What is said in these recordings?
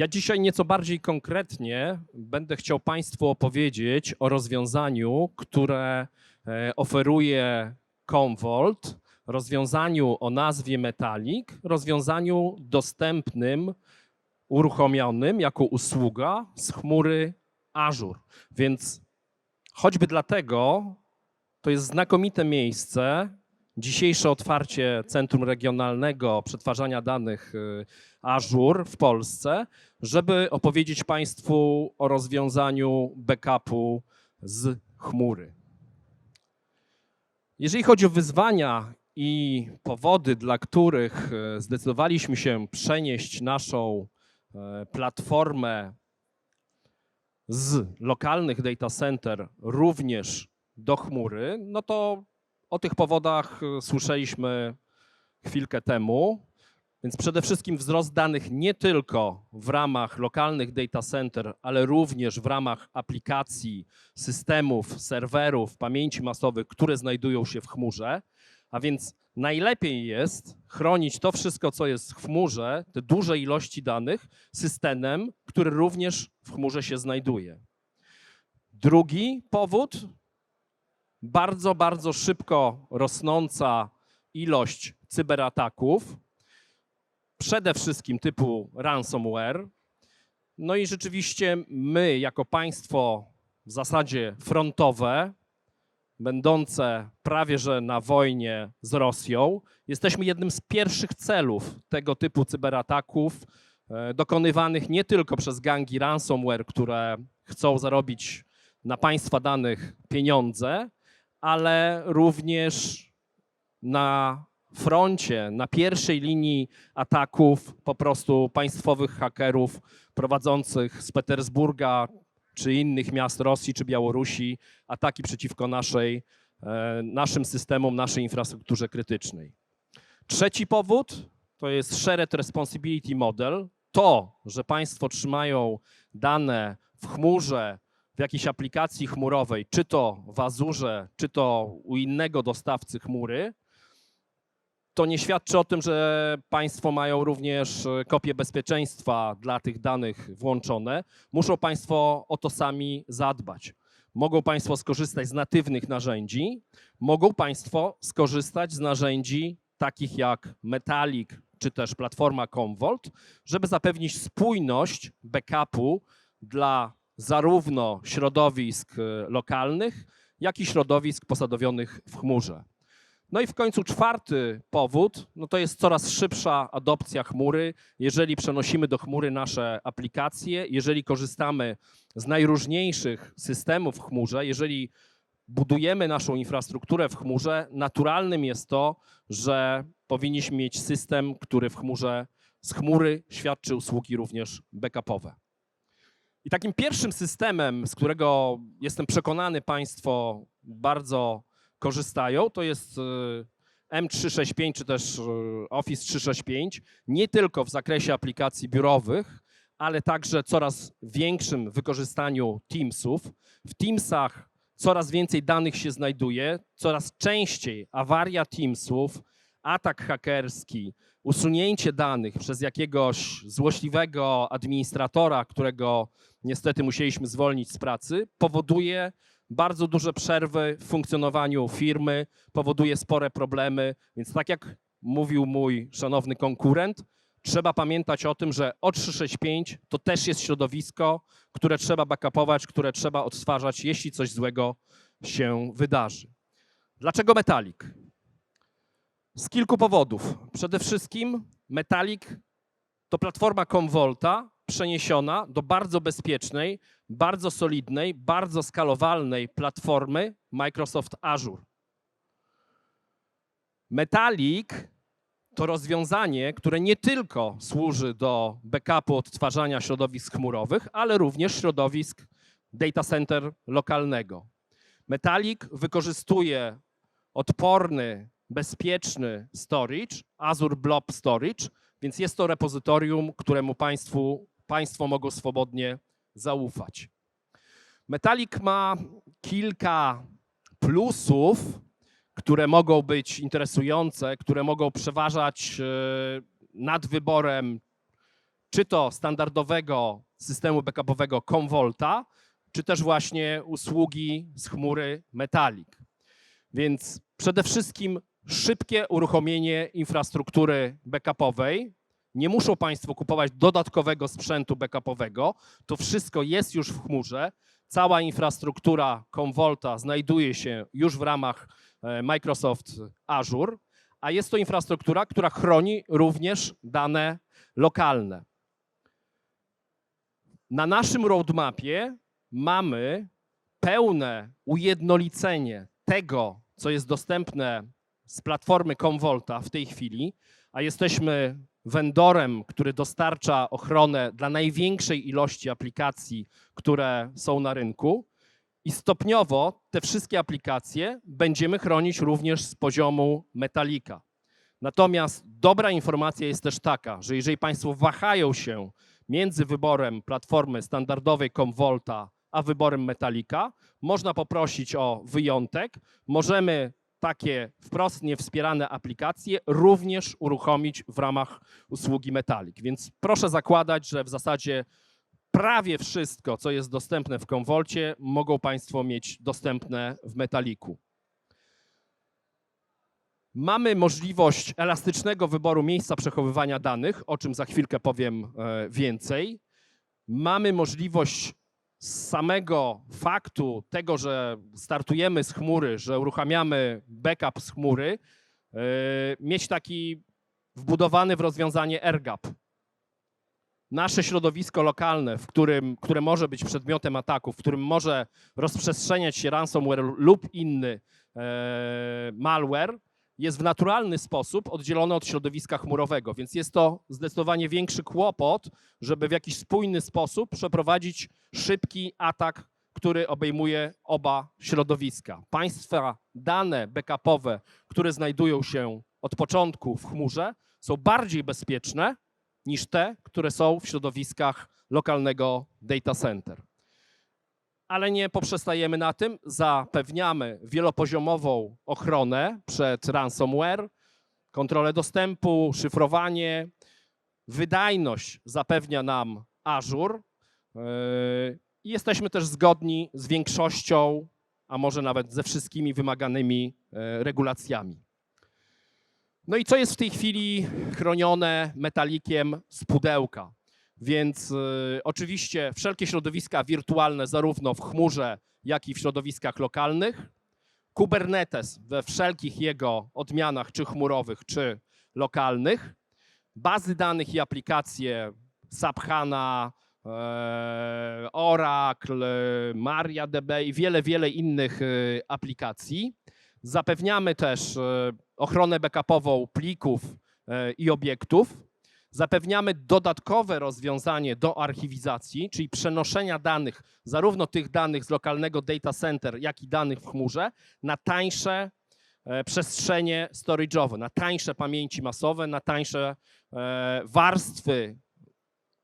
Ja dzisiaj nieco bardziej konkretnie będę chciał Państwu opowiedzieć o rozwiązaniu, które e, oferuje Commvault, rozwiązaniu o nazwie Metalik, rozwiązaniu dostępnym, uruchomionym jako usługa z chmury Azure. Więc choćby dlatego to jest znakomite miejsce, dzisiejsze otwarcie Centrum Regionalnego Przetwarzania Danych y, Azure w Polsce, żeby opowiedzieć Państwu o rozwiązaniu backupu z chmury. Jeżeli chodzi o wyzwania i powody, dla których e, zdecydowaliśmy się przenieść naszą e, platformę z lokalnych data center również do chmury, no to o tych powodach e, słyszeliśmy chwilkę temu. Więc przede wszystkim wzrost danych nie tylko w ramach lokalnych data center, ale również w ramach aplikacji, systemów, serwerów, pamięci masowych, które znajdują się w chmurze. A więc najlepiej jest chronić to wszystko, co jest w chmurze, te duże ilości danych, systemem, który również w chmurze się znajduje. Drugi powód, bardzo, bardzo szybko rosnąca ilość cyberataków, przede wszystkim typu ransomware. No i rzeczywiście my, jako państwo w zasadzie frontowe, będące prawie że na wojnie z Rosją, jesteśmy jednym z pierwszych celów tego typu cyberataków, e, dokonywanych nie tylko przez gangi ransomware, które chcą zarobić na państwa danych pieniądze, ale również na froncie, na pierwszej linii ataków po prostu państwowych hakerów prowadzących z Petersburga czy innych miast Rosji czy Białorusi ataki przeciwko naszej, e, naszym systemom, naszej infrastrukturze krytycznej. Trzeci powód to jest Shared Responsibility Model. To, że państwo trzymają dane w chmurze, w jakiejś aplikacji chmurowej, czy to w Azurze, czy to u innego dostawcy chmury, to nie świadczy o tym, że państwo mają również e, kopie bezpieczeństwa dla tych danych włączone. Muszą państwo o to sami zadbać. Mogą państwo skorzystać z natywnych narzędzi, mogą państwo skorzystać z narzędzi takich jak Metalik czy też platforma Commvault, żeby zapewnić spójność backupu dla zarówno środowisk e, lokalnych, jak i środowisk posadowionych w chmurze. No i w końcu czwarty powód, no to jest coraz szybsza adopcja chmury. Jeżeli przenosimy do chmury nasze aplikacje, jeżeli korzystamy z najróżniejszych systemów w chmurze, jeżeli budujemy naszą infrastrukturę w chmurze, naturalnym jest to, że powinniśmy mieć system, który w chmurze, z chmury świadczy usługi również backupowe. I takim pierwszym systemem, z którego jestem przekonany Państwo bardzo korzystają, to jest e, M365 czy też e, Office 365, nie tylko w zakresie aplikacji biurowych, ale także coraz większym wykorzystaniu Teamsów. W Teamsach coraz więcej danych się znajduje, coraz częściej awaria Teamsów, atak hakerski, usunięcie danych przez jakiegoś złośliwego administratora, którego niestety musieliśmy zwolnić z pracy, powoduje, bardzo duże przerwy w funkcjonowaniu firmy, powoduje spore problemy, więc tak jak mówił mój szanowny konkurent, trzeba pamiętać o tym, że O365 to też jest środowisko, które trzeba backupować, które trzeba odtwarzać, jeśli coś złego się wydarzy. Dlaczego Metalik? Z kilku powodów. Przede wszystkim Metalik to platforma Commvolta, przeniesiona do bardzo bezpiecznej, bardzo solidnej, bardzo skalowalnej platformy Microsoft Azure. Metalik to rozwiązanie, które nie tylko służy do backupu odtwarzania środowisk chmurowych, ale również środowisk data center lokalnego. Metalik wykorzystuje odporny, bezpieczny storage, Azure Blob Storage, więc jest to repozytorium, któremu Państwu Państwo mogą swobodnie zaufać. Metalik ma kilka plusów, które mogą być interesujące, które mogą przeważać e, nad wyborem czy to standardowego systemu backupowego Commvaulta, czy też właśnie usługi z chmury Metalik. Więc przede wszystkim szybkie uruchomienie infrastruktury backupowej. Nie muszą Państwo kupować dodatkowego sprzętu backupowego. To wszystko jest już w chmurze. Cała infrastruktura Commvaulta znajduje się już w ramach e, Microsoft Azure, a jest to infrastruktura, która chroni również dane lokalne. Na naszym roadmapie mamy pełne ujednolicenie tego, co jest dostępne z platformy Commvaulta w tej chwili, a jesteśmy vendorem, który dostarcza ochronę dla największej ilości aplikacji, które są na rynku. I stopniowo te wszystkie aplikacje będziemy chronić również z poziomu Metalika. Natomiast dobra informacja jest też taka, że jeżeli Państwo wahają się między wyborem platformy standardowej Commvaulta a wyborem Metalika, można poprosić o wyjątek. Możemy takie wprost niewspierane aplikacje również uruchomić w ramach usługi Metalik. Więc proszę zakładać, że w zasadzie prawie wszystko, co jest dostępne w Commvaulcie, mogą Państwo mieć dostępne w Metaliku. Mamy możliwość elastycznego wyboru miejsca przechowywania danych, o czym za chwilkę powiem e, więcej. Mamy możliwość z samego faktu tego, że startujemy z chmury, że uruchamiamy backup z chmury, e, mieć taki wbudowany w rozwiązanie AirGap. Nasze środowisko lokalne, w którym, które może być przedmiotem ataku, w którym może rozprzestrzeniać się ransomware lub inny e, malware, jest w naturalny sposób oddzielone od środowiska chmurowego, więc jest to zdecydowanie większy kłopot, żeby w jakiś spójny sposób przeprowadzić szybki atak, który obejmuje oba środowiska. Państwa dane backupowe, które znajdują się od początku w chmurze, są bardziej bezpieczne niż te, które są w środowiskach lokalnego data center ale nie poprzestajemy na tym. Zapewniamy wielopoziomową ochronę przed ransomware, kontrolę dostępu, szyfrowanie. Wydajność zapewnia nam Azure. Yy, I jesteśmy też zgodni z większością, a może nawet ze wszystkimi wymaganymi yy, regulacjami. No i co jest w tej chwili chronione metalikiem z pudełka? Więc y, oczywiście wszelkie środowiska wirtualne, zarówno w chmurze, jak i w środowiskach lokalnych. Kubernetes we wszelkich jego odmianach, czy chmurowych, czy lokalnych. Bazy danych i aplikacje SAP HANA, e, Oracle, MariaDB i wiele, wiele innych y, aplikacji. Zapewniamy też y, ochronę backupową plików e, i obiektów. Zapewniamy dodatkowe rozwiązanie do archiwizacji, czyli przenoszenia danych, zarówno tych danych z lokalnego data center, jak i danych w chmurze, na tańsze e, przestrzenie storage'owe, na tańsze pamięci masowe, na tańsze e, warstwy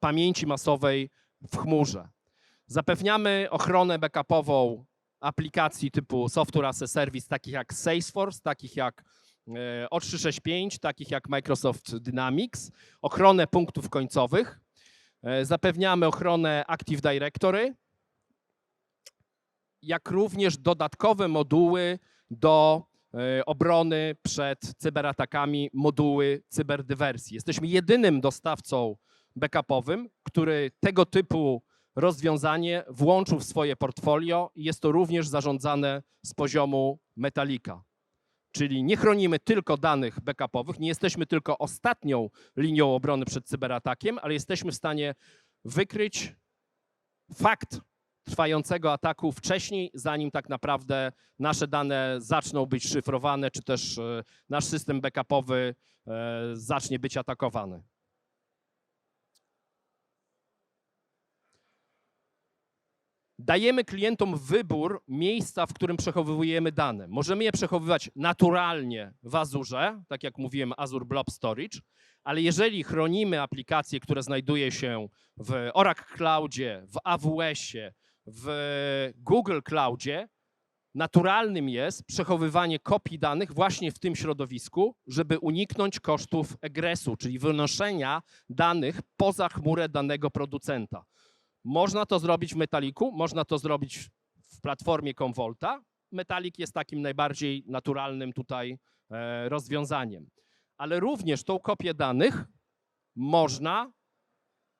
pamięci masowej w chmurze. Zapewniamy ochronę backupową aplikacji typu Software as a Service, takich jak Salesforce, takich jak E, O365, takich jak Microsoft Dynamics, ochronę punktów końcowych, e, zapewniamy ochronę Active Directory, jak również dodatkowe moduły do e, obrony przed cyberatakami, moduły cyberdywersji. Jesteśmy jedynym dostawcą backupowym, który tego typu rozwiązanie włączył w swoje portfolio i jest to również zarządzane z poziomu Metalika. Czyli nie chronimy tylko danych backupowych, nie jesteśmy tylko ostatnią linią obrony przed cyberatakiem, ale jesteśmy w stanie wykryć fakt trwającego ataku wcześniej, zanim tak naprawdę nasze dane zaczną być szyfrowane, czy też e, nasz system backupowy e, zacznie być atakowany. Dajemy klientom wybór miejsca, w którym przechowujemy dane. Możemy je przechowywać naturalnie w Azure, tak jak mówiłem, Azure Blob Storage, ale jeżeli chronimy aplikacje, które znajduje się w Oracle Cloudzie, w AWS-ie, w Google Cloudzie, naturalnym jest przechowywanie kopii danych właśnie w tym środowisku, żeby uniknąć kosztów egresu, czyli wynoszenia danych poza chmurę danego producenta. Można to zrobić w Metaliku, można to zrobić w platformie Commvaulta. Metalik jest takim najbardziej naturalnym tutaj e, rozwiązaniem. Ale również tą kopię danych można,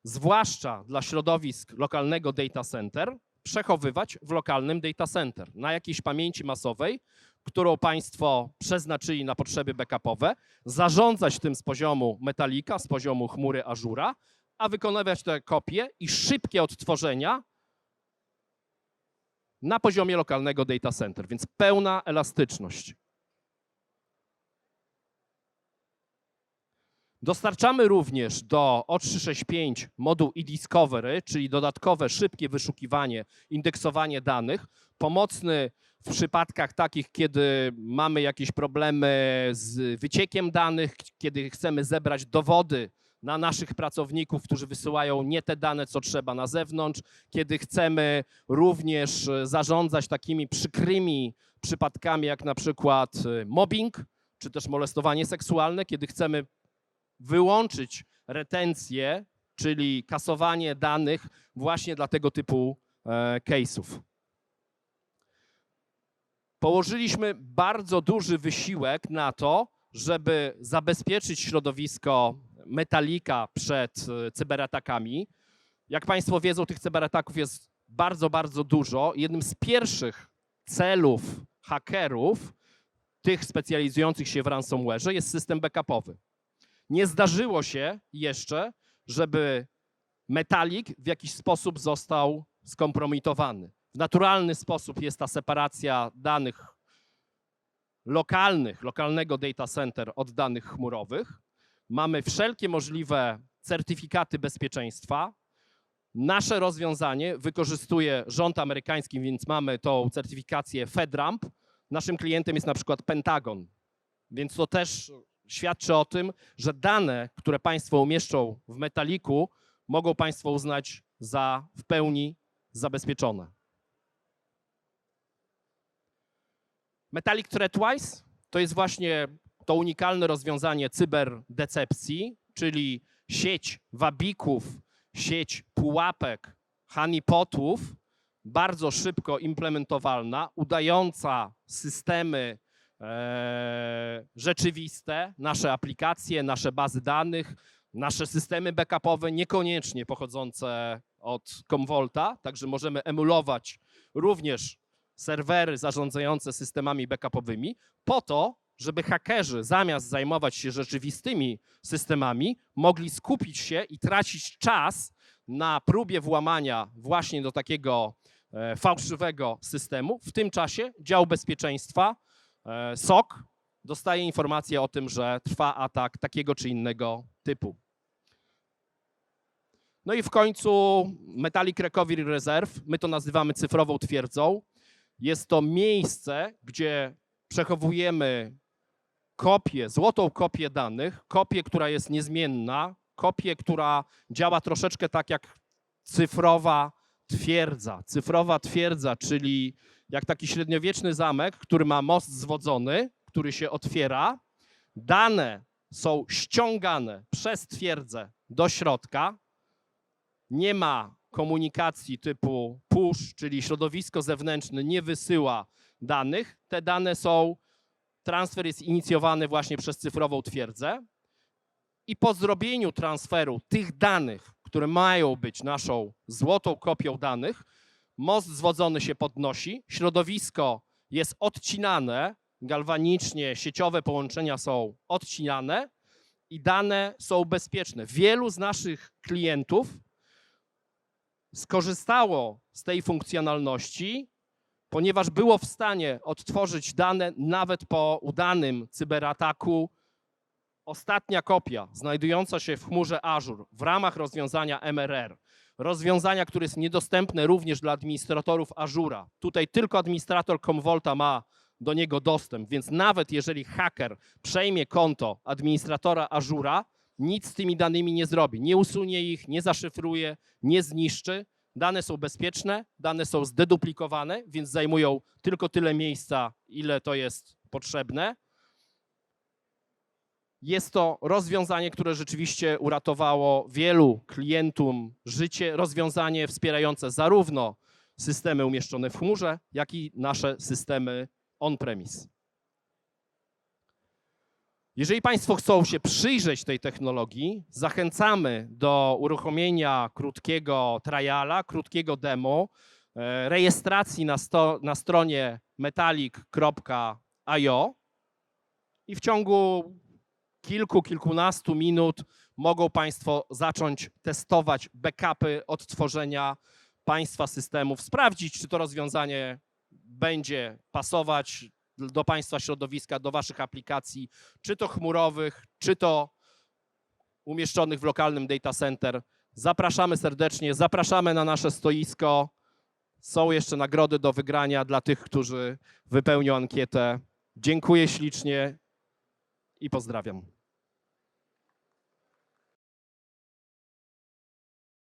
zwłaszcza dla środowisk lokalnego data center, przechowywać w lokalnym data center na jakiejś pamięci masowej, którą Państwo przeznaczyli na potrzeby backupowe, zarządzać tym z poziomu Metalika, z poziomu chmury Azura, a wykonywać te kopie i szybkie odtworzenia na poziomie lokalnego data center, więc pełna elastyczność. Dostarczamy również do O365 moduł e-discovery, czyli dodatkowe szybkie wyszukiwanie, indeksowanie danych, pomocny w przypadkach takich, kiedy mamy jakieś problemy z wyciekiem danych, kiedy chcemy zebrać dowody na naszych pracowników, którzy wysyłają nie te dane, co trzeba na zewnątrz, kiedy chcemy również e, zarządzać takimi przykrymi przypadkami, jak na przykład e, mobbing, czy też molestowanie seksualne, kiedy chcemy wyłączyć retencję, czyli kasowanie danych właśnie dla tego typu e, case'ów. Położyliśmy bardzo duży wysiłek na to, żeby zabezpieczyć środowisko Metalika przed e, cyberatakami. Jak Państwo wiedzą, tych cyberataków jest bardzo, bardzo dużo. Jednym z pierwszych celów hakerów, tych specjalizujących się w ransomware, jest system backupowy. Nie zdarzyło się jeszcze, żeby metalik w jakiś sposób został skompromitowany. W naturalny sposób jest ta separacja danych lokalnych, lokalnego data center od danych chmurowych. Mamy wszelkie możliwe certyfikaty bezpieczeństwa. Nasze rozwiązanie wykorzystuje rząd amerykański, więc mamy tą certyfikację FedRAMP. Naszym klientem jest na przykład Pentagon, więc to też świadczy o tym, że dane, które Państwo umieszczą w metaliku, mogą Państwo uznać za w pełni zabezpieczone. Metallic Threatwise to jest właśnie to unikalne rozwiązanie cyberdecepcji, czyli sieć wabików, sieć pułapek, honeypotów, bardzo szybko implementowalna, udająca systemy e, rzeczywiste, nasze aplikacje, nasze bazy danych, nasze systemy backupowe, niekoniecznie pochodzące od Commvaulta, także możemy emulować również serwery zarządzające systemami backupowymi, po to, żeby hakerzy zamiast zajmować się rzeczywistymi systemami, mogli skupić się i tracić czas na próbie włamania właśnie do takiego e, fałszywego systemu. W tym czasie dział bezpieczeństwa e, SOC dostaje informację o tym, że trwa atak takiego czy innego typu. No i w końcu Metallic Recovery Reserve, my to nazywamy cyfrową twierdzą. Jest to miejsce, gdzie przechowujemy kopię, złotą kopię danych, kopię, która jest niezmienna, kopię, która działa troszeczkę tak jak cyfrowa twierdza. Cyfrowa twierdza, czyli jak taki średniowieczny zamek, który ma most zwodzony, który się otwiera. Dane są ściągane przez twierdzę do środka. Nie ma komunikacji typu push, czyli środowisko zewnętrzne nie wysyła danych. Te dane są, transfer jest inicjowany właśnie przez cyfrową twierdzę. I po zrobieniu transferu tych danych, które mają być naszą złotą kopią danych, most zwodzony się podnosi, środowisko jest odcinane, galwanicznie sieciowe połączenia są odcinane i dane są bezpieczne. Wielu z naszych klientów skorzystało z tej funkcjonalności, ponieważ było w stanie odtworzyć dane nawet po udanym cyberataku. Ostatnia kopia, znajdująca się w chmurze Azure w ramach rozwiązania MRR, rozwiązania, które jest niedostępne również dla administratorów Azure'a. Tutaj tylko administrator Commvaulta ma do niego dostęp, więc nawet jeżeli haker przejmie konto administratora Azure'a, nic z tymi danymi nie zrobi. Nie usunie ich, nie zaszyfruje, nie zniszczy. Dane są bezpieczne, dane są zdeduplikowane, więc zajmują tylko tyle miejsca, ile to jest potrzebne. Jest to rozwiązanie, które rzeczywiście uratowało wielu klientom życie, rozwiązanie wspierające zarówno systemy umieszczone w chmurze, jak i nasze systemy on-premise. Jeżeli Państwo chcą się przyjrzeć tej technologii, zachęcamy do uruchomienia krótkiego triala, krótkiego demo, e, rejestracji na, sto, na stronie metallic.io i w ciągu kilku, kilkunastu minut mogą Państwo zacząć testować backupy odtworzenia Państwa systemów, sprawdzić, czy to rozwiązanie będzie pasować do Państwa środowiska, do Waszych aplikacji, czy to chmurowych, czy to umieszczonych w lokalnym data center. Zapraszamy serdecznie, zapraszamy na nasze stoisko. Są jeszcze nagrody do wygrania dla tych, którzy wypełnią ankietę. Dziękuję ślicznie i pozdrawiam.